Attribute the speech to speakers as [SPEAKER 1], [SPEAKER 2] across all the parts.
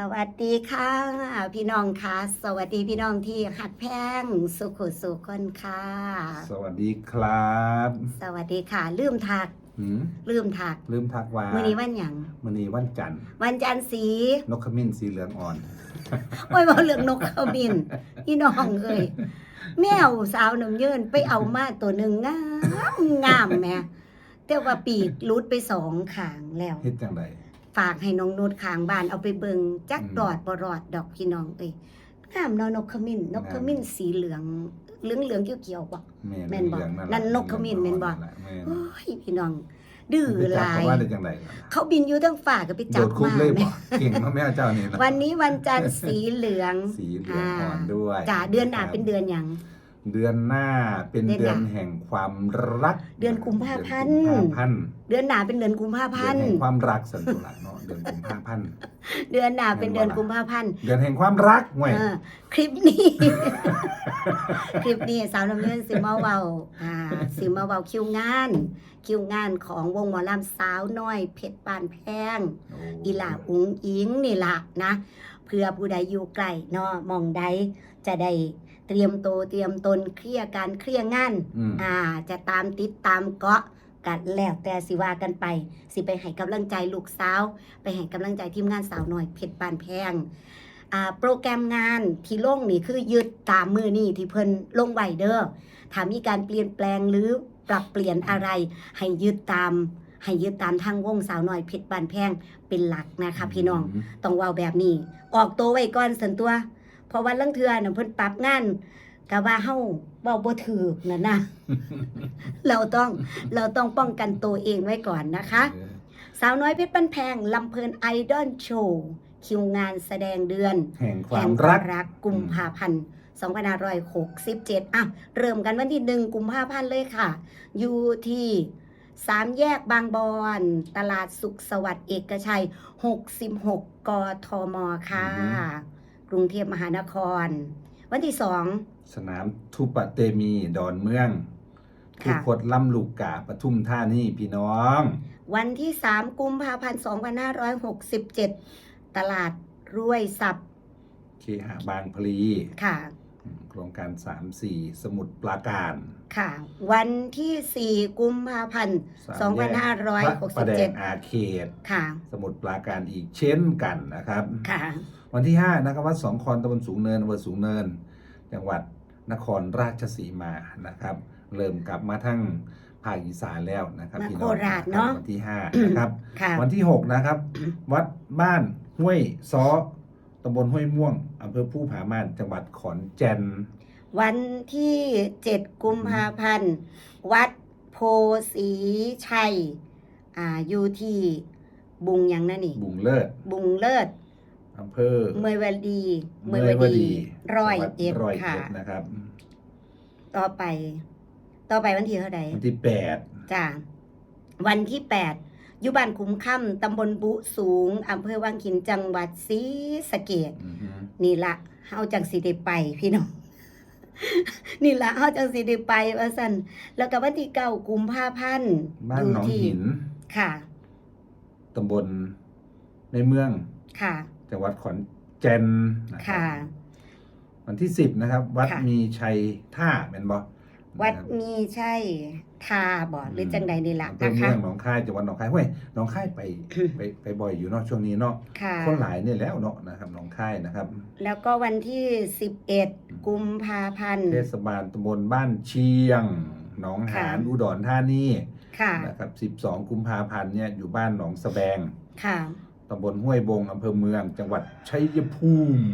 [SPEAKER 1] สวัสดีค่ะ พี่น้องค่ะ สวัสดีพี่น้องที่หักแพงสุขุสุขคนค่ะ
[SPEAKER 2] สวัสดีครับ
[SPEAKER 1] สวัสดีค่ะ ลืมทัก
[SPEAKER 2] หืม
[SPEAKER 1] ลืมทัก
[SPEAKER 2] ลืมทักว่า
[SPEAKER 1] มื้อนี้วันหยัง
[SPEAKER 2] มื้อนี้วันจันทร์
[SPEAKER 1] วันจันทร์สี
[SPEAKER 2] นกขมิ้นสีเหลืองอ่อน
[SPEAKER 1] โอ้ยบ่เรื่องนกเขาบิน พี่น้องเอ้ยแมวสาวน้ำเยินไปเอามาตัวหนึ่งงามงามแหม่แต่ว่าปีกรุดไปสองขางแล้ว
[SPEAKER 2] เฮ็ดจังได
[SPEAKER 1] ฝากให้น้องนุชข้างบ้านเอาไปเบิงจัก
[SPEAKER 2] อืม
[SPEAKER 1] รอดบ่รอดดอกพี่น้องเอ้ยงามเนาะนกขมิ้นนกขมิ้นสีเหลืองเหลืองเหลืองๆเขียวๆบ่
[SPEAKER 2] แม่
[SPEAKER 1] แม่นบ่
[SPEAKER 2] เหลืองๆ
[SPEAKER 1] นั่นนกขมิ้นแม่นบ่
[SPEAKER 2] แม่น
[SPEAKER 1] โอ้ยพี่น้องดื้อ
[SPEAKER 2] ไป
[SPEAKER 1] ห
[SPEAKER 2] จับ
[SPEAKER 1] ลาย
[SPEAKER 2] เขาว่าได้จังไดล่ะ
[SPEAKER 1] เขาบินอยู่ทั้งฝ่าก็ไป
[SPEAKER 2] โด
[SPEAKER 1] จับ
[SPEAKER 2] ดคุก
[SPEAKER 1] มา
[SPEAKER 2] เลย
[SPEAKER 1] แม่
[SPEAKER 2] บ่เก่งมากแม่เจ้านี่นะ
[SPEAKER 1] วันนี้วันจันทร์สีเหลือง
[SPEAKER 2] สีเหลืองอ่อนด้วย
[SPEAKER 1] จ้าเดือนหน้า
[SPEAKER 2] ครับ
[SPEAKER 1] เป็นเดือนหยัง
[SPEAKER 2] เดือนหน้าเป็น
[SPEAKER 1] เดือน
[SPEAKER 2] เดือน
[SPEAKER 1] หน้า
[SPEAKER 2] แห่งความรัก
[SPEAKER 1] เดือนกุมภาพันธ์
[SPEAKER 2] เดือนกุมภาพันธ์
[SPEAKER 1] เดือนหน้าเป็นเดือนกุมภา
[SPEAKER 2] เดื
[SPEAKER 1] พั
[SPEAKER 2] อน
[SPEAKER 1] นธ์
[SPEAKER 2] แห่งความรักสันตุละเนาะเดือนกุมภาพันธ์
[SPEAKER 1] เดือนหน้าเป็นเดือนกุมภาพันธ์
[SPEAKER 2] เดือนแห่งความรักห่วย
[SPEAKER 1] เออคลิปนี้ คลิปนี้สาวน้ำเงินสิมาเว้าอ่าสิมาเว้าคิวงาน คิวงานของวงหมอลำสาวน้อย เพชรปานแพง
[SPEAKER 2] โอี
[SPEAKER 1] หลาอุงอิงนี่ละนะเพื่อผู้ใดอยู่ไกลเนาะหมองใดจะได้ เตรียมโตวเตรียมตนเคลียร์การเคลียร์งาน
[SPEAKER 2] อืม
[SPEAKER 1] อ่า จะตามติดตามเกาะกันแล้วแต่สิว่ากันไป สิไปให้กำลังใจลูกสาว ไปให้กำลังใจทีมงานสาวน้อยเพชรปานแพงอ่าโปรแกรมงานที่ลงนี่คือยึดตามมือนี่ที่เพิ่นลงไว้เด้อถ้ามีการเปลี่ยนแปลงหรือปรับเปลี่ยนอะไร ให้ยึดตาม ให้ยึดตามทางวงสาวน้อยเพชรปานแพงเป็นหลักนะคะพี่น้องต้องเว้าแบบนี้ ออกตัวไว้ก่อนสันตัว เพราะว่าลังเทือน่ะเพิ่นปรับงานก็ว่าเฮาเว้าบ่ถูกนั่นนะเราต้องเราต้องป้องกันตัวเองไว้ก่อนนะคะ
[SPEAKER 2] เออ
[SPEAKER 1] สาวน้อยเพชรปันแพงลำเพลินไอดอลโชว์ คิวงานแสดงเดือน
[SPEAKER 2] แห่งค
[SPEAKER 1] แห่
[SPEAKER 2] วางม
[SPEAKER 1] ควา
[SPEAKER 2] รั
[SPEAKER 1] ม
[SPEAKER 2] ก
[SPEAKER 1] รักกุมภาพันธ์2567อะเริ่มกันวันที่หนึ่งกุมภาพันธ์เลยค่ะ อยู่ที่สามแยกบางบอนตลาดสุขสวัสดิ์เอกชัย 66 กทม ค่ะ กรุงเทพมหานคร วันที่สอง
[SPEAKER 2] สนามทุปะเตมีดอนเมือง
[SPEAKER 1] ค่ะ
[SPEAKER 2] ทุกคนล่ำลูกกาปทุมท่านี่พี่น้อง
[SPEAKER 1] วันที่3กุมภาพันธ์2567 ตลาดรวยสับ
[SPEAKER 2] เคหะบางพลี
[SPEAKER 1] ค่ะ
[SPEAKER 2] โครงการ 3 4 สมุดปราการ
[SPEAKER 1] ค่ะ วันที่4กุมภาพันธ์
[SPEAKER 2] สามแยกพระประแดง
[SPEAKER 1] 2567
[SPEAKER 2] อาเขต
[SPEAKER 1] ค่ะ
[SPEAKER 2] สมุดปราการอีกเช่นกันนะครับ
[SPEAKER 1] ค่ะ
[SPEAKER 2] วันที่5นะครับวัดสองคอนตำบลสูงเนินอำเภอสูงเนิน จังหวัดนครราชสีมานะครับ เริ่มกลับมาทั้งภาคอีสานแล้วนะครับ
[SPEAKER 1] มา
[SPEAKER 2] พี่น้อง
[SPEAKER 1] โคราชเนอะ
[SPEAKER 2] วันที่5นะครับ
[SPEAKER 1] ค่ะ
[SPEAKER 2] วันที่ 6 นะครับ วัดบ้านห้วยซ้อตำบลห้วยม่วงอำเภอผู้ผาม่านจังหวัดขอนแก่น
[SPEAKER 1] วันที่7กุมภาพันธ์ วัดโพสีชัย อ่าอยู่ที่บุงหยังนั่นนี่
[SPEAKER 2] บุงเลิศ
[SPEAKER 1] บุงเลิศ
[SPEAKER 2] อำเภอ
[SPEAKER 1] เมยวดี
[SPEAKER 2] เมยวดี
[SPEAKER 1] ร้อย
[SPEAKER 2] จังหวัด
[SPEAKER 1] เอ็ด
[SPEAKER 2] ร้อย
[SPEAKER 1] ค่ะ
[SPEAKER 2] เอ็ดนะครับ
[SPEAKER 1] ต่อไป ต่อไปวันที่เท่าไหร่
[SPEAKER 2] วันที่8
[SPEAKER 1] จ้าวันที่แปดอยู่บ้านคุ้มค่ำตำบลบุสูงอำเภอวังขินจังหวัดศรีสะเกด
[SPEAKER 2] อือฮึ
[SPEAKER 1] นี่ละเฮาจังสิได้ไปพี่น้องนี่ละเฮาจังสิได้ไปว่าซั่นแล้วก็วันที่เก้ากุมภาพันธ์
[SPEAKER 2] บ้านหนอง
[SPEAKER 1] ที่
[SPEAKER 2] หิน
[SPEAKER 1] ค่ะ
[SPEAKER 2] ตำบลในเมือง
[SPEAKER 1] ค่ะ
[SPEAKER 2] จังหวัดขอนแก่นนะครั
[SPEAKER 1] ค่ะ
[SPEAKER 2] บวันที่10นะครับ วัด
[SPEAKER 1] ค่ะ
[SPEAKER 2] มีชัยท่าเป็นบ่
[SPEAKER 1] วัด
[SPEAKER 2] นะครับ
[SPEAKER 1] มีใช่ทาบ่หรือจังใดนี่ละ
[SPEAKER 2] อำเภอ
[SPEAKER 1] นะ
[SPEAKER 2] เมื
[SPEAKER 1] คะ
[SPEAKER 2] องหนองคายจังหวัดหนองคายเว้ยหนองคายไปไปไปบ่อยอยู่เนาะช่วงนี้เนาะ
[SPEAKER 1] ค่ะ
[SPEAKER 2] คนหลายเนี่ยแล้วเนาะนะครับหนองคายนะครับ
[SPEAKER 1] แล้วก็วันที่ 11 กุมภาพันธ์
[SPEAKER 2] เทศบาลตำบลบ้านเชียง หนองหาน
[SPEAKER 1] ค่ะ
[SPEAKER 2] อุดรธานี
[SPEAKER 1] ค่ะ
[SPEAKER 2] นะครับ 12 กุมภาพันธ์เนี่ยอยู่บ้านหนองสะแบง
[SPEAKER 1] ค่ะ
[SPEAKER 2] ตำบลห้วยบงอำเภอเมือง จังหวัดชัยภูมิ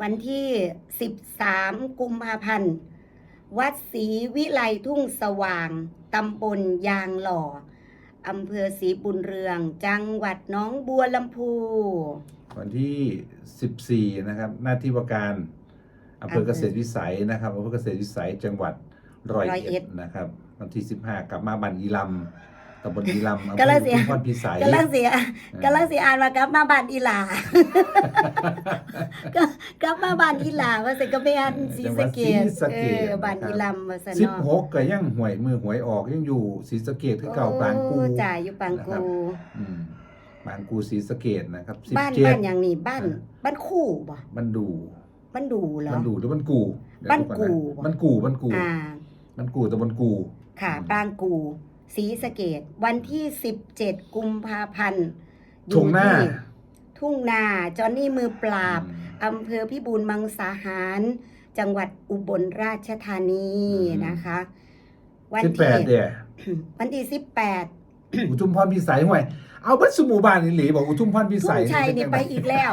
[SPEAKER 1] วันที่ 13 กุมภาพันธ์ วัดศรีวิไลทุ่งสว่าง ตำบลยางหล่อ อำเภอศรีบุญเรือง จังหวัดหน้องบัวลำพู
[SPEAKER 2] วันที่ 14 นะครับ หน้าที่ว่าการอำเภอ
[SPEAKER 1] อำเภอ
[SPEAKER 2] เกษตรวิสัยนะครับอำเภอเกษตรวิสัยจังหวัดร้อย
[SPEAKER 1] ร้อยเอ็
[SPEAKER 2] เอ็
[SPEAKER 1] ด
[SPEAKER 2] ดนะครับ วันที่ 15 กลับมาบันอีลำ ตำบลอีลำอำเภ
[SPEAKER 1] กำลั
[SPEAKER 2] อง
[SPEAKER 1] เสีย
[SPEAKER 2] ชุมพรพิสัย
[SPEAKER 1] กำลังเสียกำลังเสียอ่านว่ากลับมาบ้านอีหลาก็กลับมาบ้านอีหลาว่าสิก็ไปอ่านศรีสะเกด
[SPEAKER 2] จังหวัดศรีสะ
[SPEAKER 1] เอ
[SPEAKER 2] เกษ
[SPEAKER 1] อบ้านอีลำว่าซั่น
[SPEAKER 2] สิบ
[SPEAKER 1] เนาะ
[SPEAKER 2] หกก็ยังหวยมือหวยออกยังอยู่ศรีสะเกดที่เก่าปางกู
[SPEAKER 1] โอ้จ่ายอยู่ปาง
[SPEAKER 2] นะครั
[SPEAKER 1] กู
[SPEAKER 2] บ อืมบางกูศรีสะเกดนะครับ
[SPEAKER 1] บ้าน
[SPEAKER 2] 17
[SPEAKER 1] บ้านอย่างนี้บ้าน
[SPEAKER 2] อ่า
[SPEAKER 1] บ้านคู่บ่
[SPEAKER 2] มันดู
[SPEAKER 1] บ้านดูเหรอ
[SPEAKER 2] มันดูหรือมันกูเดี๋ยว
[SPEAKER 1] บ้าน
[SPEAKER 2] ดู
[SPEAKER 1] กู
[SPEAKER 2] อนนะมันกูมันกู
[SPEAKER 1] อ่า
[SPEAKER 2] มันกูตะบนกู
[SPEAKER 1] ค่ะ
[SPEAKER 2] อืม
[SPEAKER 1] บางกู ศรีสะเกดวันที่ 17 กุมภาพันธ์อ
[SPEAKER 2] ช
[SPEAKER 1] ยู่
[SPEAKER 2] งหน้า
[SPEAKER 1] ที่ทุ่งนาจอนนี่มือปราบ
[SPEAKER 2] อืม
[SPEAKER 1] อำเภอพิบูลมังสาหาร จังหวัดอุบลราชธานี
[SPEAKER 2] อืม
[SPEAKER 1] นะคะ วัน
[SPEAKER 2] สิบแป
[SPEAKER 1] ที่
[SPEAKER 2] ดเดีย
[SPEAKER 1] วันที่ 18
[SPEAKER 2] อุทุมพรพิสัยห่วยเอาบัดสมุบานนี่หลีบอกอุทุมพรพิ
[SPEAKER 1] ทุ่
[SPEAKER 2] สัย
[SPEAKER 1] งชัยนี่ไปอีกแล้ว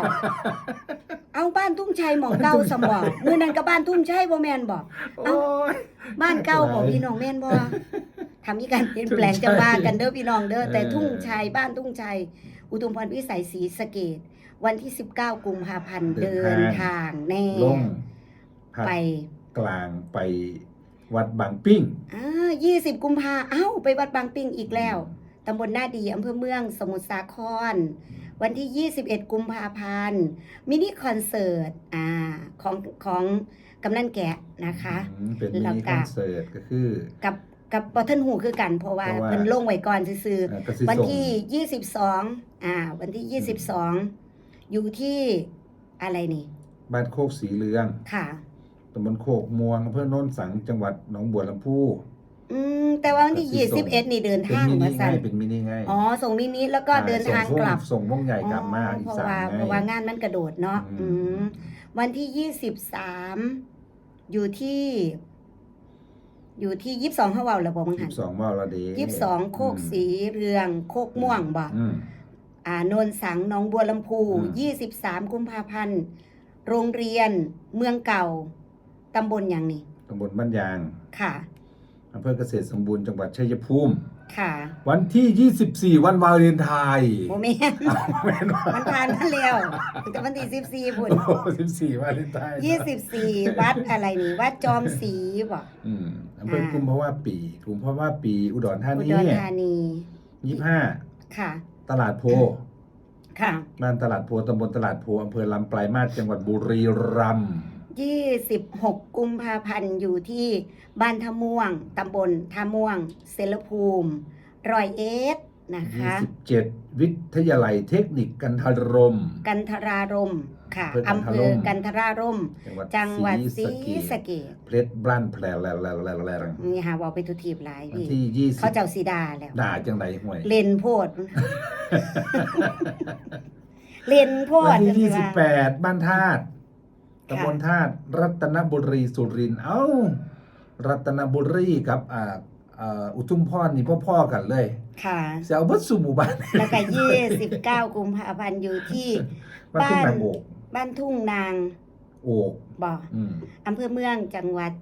[SPEAKER 1] เอาบ้านทุ่งชัยหมองเก่าสมองมื้อนั้นก็บ้านทุ่งชัยบ่แม่นบ่
[SPEAKER 2] โอ้ย
[SPEAKER 1] บ้านเก่าบ่
[SPEAKER 2] ไม่เป็นไร
[SPEAKER 1] พี่น้องแม่นบ่ ทำมีการเปลี่ยนแปลง
[SPEAKER 2] ทุ่งชัย
[SPEAKER 1] จะว่ากันเด้อพี่น้องเด้อแต่
[SPEAKER 2] เออ
[SPEAKER 1] ทุ่งชัยบ้านทุ่งชัยอุทุมพรวิสัยศรีสะเกดวันที่ 19 กุมภาพันธ์เดินทางแน่
[SPEAKER 2] ลงภาค
[SPEAKER 1] ไป
[SPEAKER 2] กลางไปวัดบางปิ้ง
[SPEAKER 1] อ่า20กุมภาเอ้า ไปวัดบางปิงอีกแล้ว ตำบลหน้าดีอำเภอเมือง สมุทรสาคร วันที่ 21 กุมภาพันธ์ มินิคอนเสิร์ต อ่า ของของกำนันแกะนะคะ
[SPEAKER 2] อืมเป็นมิ
[SPEAKER 1] แล้ว
[SPEAKER 2] นิ
[SPEAKER 1] ก็
[SPEAKER 2] คอนเสิร์ตก็คือ
[SPEAKER 1] กับ กับบอทันหูคือกัน เพราะว่า
[SPEAKER 2] เพราะว่า
[SPEAKER 1] เพิ่นลงไว้ก่อนซื่อ
[SPEAKER 2] เอ่อกสิ
[SPEAKER 1] ๆวัน
[SPEAKER 2] ส่ง
[SPEAKER 1] ที่ 22 อ่า วันที่ 22 อยู่ที่อะไรนี่
[SPEAKER 2] บ้านโคกสีเหลือง
[SPEAKER 1] ค่ะ
[SPEAKER 2] ตำบลโคกม่วงอำเภอโน้นสังจังหวัดหนองบัวลำพู
[SPEAKER 1] อืมแต่ว่าวันที่
[SPEAKER 2] ก็คือส่ง
[SPEAKER 1] 21 นี่เดิน
[SPEAKER 2] เป็น
[SPEAKER 1] ทาง
[SPEAKER 2] มินิ
[SPEAKER 1] มาสั่
[SPEAKER 2] ง่านยเป็นมินิง่าย
[SPEAKER 1] อ๋อ ส่งมินิแล้วก็เดินทางกลับ
[SPEAKER 2] ส่งวงใหญ่กลับมา
[SPEAKER 1] อ๋อ
[SPEAKER 2] อี
[SPEAKER 1] เพ
[SPEAKER 2] สา
[SPEAKER 1] ราะว่า
[SPEAKER 2] น
[SPEAKER 1] เพราะว่างานมันกระโดดเนาะ
[SPEAKER 2] อื
[SPEAKER 1] อื
[SPEAKER 2] ม
[SPEAKER 1] มวันที่23อยู่ที่ อยู่ที่22เฮาเว้าแล้วบ่บัง
[SPEAKER 2] สิ
[SPEAKER 1] หัน
[SPEAKER 2] บสองว่าละเด
[SPEAKER 1] 22โคกสีเรืองโคกม่วงบ่
[SPEAKER 2] อืม
[SPEAKER 1] อ่าโนนสังหนองบัวลำพู
[SPEAKER 2] อืม
[SPEAKER 1] 23กุมภาพันธ์ โรงเรียนเมืองเก่าตำบลอย่างนี้
[SPEAKER 2] ตำบลบ้านยาง
[SPEAKER 1] ค่ะ
[SPEAKER 2] อำเภอเกษตรสมบูรณ์จังหวัดชัยภูมิ
[SPEAKER 1] ค่ะ
[SPEAKER 2] วันที่ 24 วันวาเลนไทน์
[SPEAKER 1] โมเมน
[SPEAKER 2] แม่นว่า
[SPEAKER 1] มันผ่านมาแล้วแต่วันที่14พุ่น
[SPEAKER 2] โอ้สิบสี่วาเลนไทน์
[SPEAKER 1] 24 วัดอะไรนี่วัดจอมศรีบ่
[SPEAKER 2] อืมอำเภอ
[SPEAKER 1] อ่า
[SPEAKER 2] กุมภาวะปีกุมภาวะปีอุดรธา
[SPEAKER 1] อุ
[SPEAKER 2] นี
[SPEAKER 1] ดรธานี
[SPEAKER 2] ยี่ห้า
[SPEAKER 1] ค่ะ
[SPEAKER 2] ตลาดโพ
[SPEAKER 1] ค่ะ
[SPEAKER 2] บ้านตลาดโพตำบลตลาดโพอำเภอลำปลายมาศจังหวัดบุรีรัมย์
[SPEAKER 1] 26กุมภาพันธ์อยู่ที่บ้านท่าม่วงตำบลท่าม่วง เซลภูมิ รอยเอสนะคะ
[SPEAKER 2] 27 วิทยาลัยเทคนิคกันทรม
[SPEAKER 1] กันทรารมค่ะ
[SPEAKER 2] อำ
[SPEAKER 1] อำ
[SPEAKER 2] เภ
[SPEAKER 1] เภ
[SPEAKER 2] อ
[SPEAKER 1] อ
[SPEAKER 2] กั
[SPEAKER 1] กัน
[SPEAKER 2] น
[SPEAKER 1] ท
[SPEAKER 2] ท
[SPEAKER 1] รารม
[SPEAKER 2] จังหวัด
[SPEAKER 1] จังหวัดศรี
[SPEAKER 2] ศรี
[SPEAKER 1] สะ
[SPEAKER 2] สะ
[SPEAKER 1] เก
[SPEAKER 2] เก
[SPEAKER 1] ษ
[SPEAKER 2] ษเพลสบลันแผลแลแลแลแลแล
[SPEAKER 1] นี่หาว่าไปทุทีบหลาย
[SPEAKER 2] วัน
[SPEAKER 1] พี่
[SPEAKER 2] ที่ยี่สิ
[SPEAKER 1] เขา
[SPEAKER 2] บ
[SPEAKER 1] เจ้าสีดาแล้ว
[SPEAKER 2] ด่าจังไรห่วย
[SPEAKER 1] เล่นโพด เล่นโพ
[SPEAKER 2] วั
[SPEAKER 1] ด
[SPEAKER 2] นที่ยี่
[SPEAKER 1] จั
[SPEAKER 2] สิบ
[SPEAKER 1] ง
[SPEAKER 2] แป
[SPEAKER 1] ว่า
[SPEAKER 2] ดบ้านธาตุตำ บลธาตุรัตนบุรีสุรินทร์เอ้า รัตนบุรีกับอ่าอ่าอุทุมพรนี่พ่อๆกันเลย
[SPEAKER 1] ค่ะ
[SPEAKER 2] เสียเอาเบัดสู่หมู่บ้าน
[SPEAKER 1] แล้วก็ยี่สิบเก้ากุมภาพันธ์อยู่ที่
[SPEAKER 2] บ้านทุ่งนางโอก
[SPEAKER 1] บ้านทุ่งนาง
[SPEAKER 2] โอก
[SPEAKER 1] บ่อ
[SPEAKER 2] อืม
[SPEAKER 1] อำเภอเมืองจังหวัด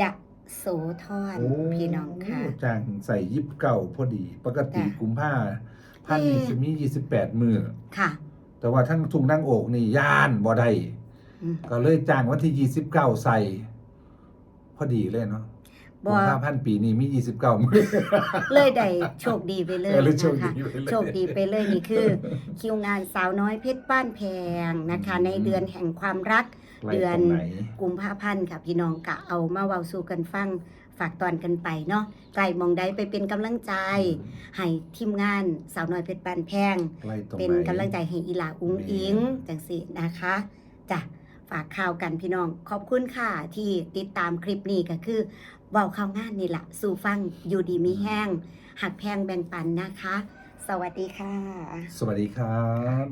[SPEAKER 1] ยะโสธร
[SPEAKER 2] โอ้
[SPEAKER 1] พี่น้องค่ะ
[SPEAKER 2] จ้างใส่ยิบเก่าพอดี ปกติ
[SPEAKER 1] จ้ะ
[SPEAKER 2] กุมภาพันธ์นี่
[SPEAKER 1] อืม
[SPEAKER 2] จะมียี่สิบแปดมือ
[SPEAKER 1] ค่ะ
[SPEAKER 2] แต่ว่าทั้งทุ่งนางโอกนี่ย่านบ่ได้
[SPEAKER 1] อืม
[SPEAKER 2] ก็เลยจ้างวันที่ยี่สิบเก้าใส่ พอดีเลยเนาะ
[SPEAKER 1] บ่
[SPEAKER 2] กุมภาพันธ์ปีนี้มียี่สิบเก้ามือ
[SPEAKER 1] เลยได้โชคดีไปเลย
[SPEAKER 2] เออเลยโชค
[SPEAKER 1] นะคะ
[SPEAKER 2] ดีไปเลย
[SPEAKER 1] โชคดีไปเลยนี่คือ คิวงานสาวน้อยเพชรบ้านแพงนะคะ
[SPEAKER 2] อืม
[SPEAKER 1] ในเดือนแห่งความรัก
[SPEAKER 2] ไล่
[SPEAKER 1] เดือน
[SPEAKER 2] ตรงไหน
[SPEAKER 1] กุมภาพันธ์ค่ะพี่น้องกะเอามาเว้าสู่กันฟังฝากตอนกันไปเนาะไกลมองใดไปเป็นกำลังใจ ให้ทีมงานสาวน้อยเพชรบ้านแพง
[SPEAKER 2] ไล่ตรงไหน
[SPEAKER 1] เป็นกำลังใจให้อีหลาอุ้ง
[SPEAKER 2] แม่
[SPEAKER 1] อิงจังสินะคะจ้ะ ฝากข่าวกันพี่น้อง ขอบคุณค่ะ ที่ติดตามคลิปนี้ก็คือเว้าข่าวงานนี่แหละสู่ฟังอยู่ดีมีแห้ง หักแพงแบ่งปันนะคะ สวัสดีค่ะ
[SPEAKER 2] สวัสดีครับ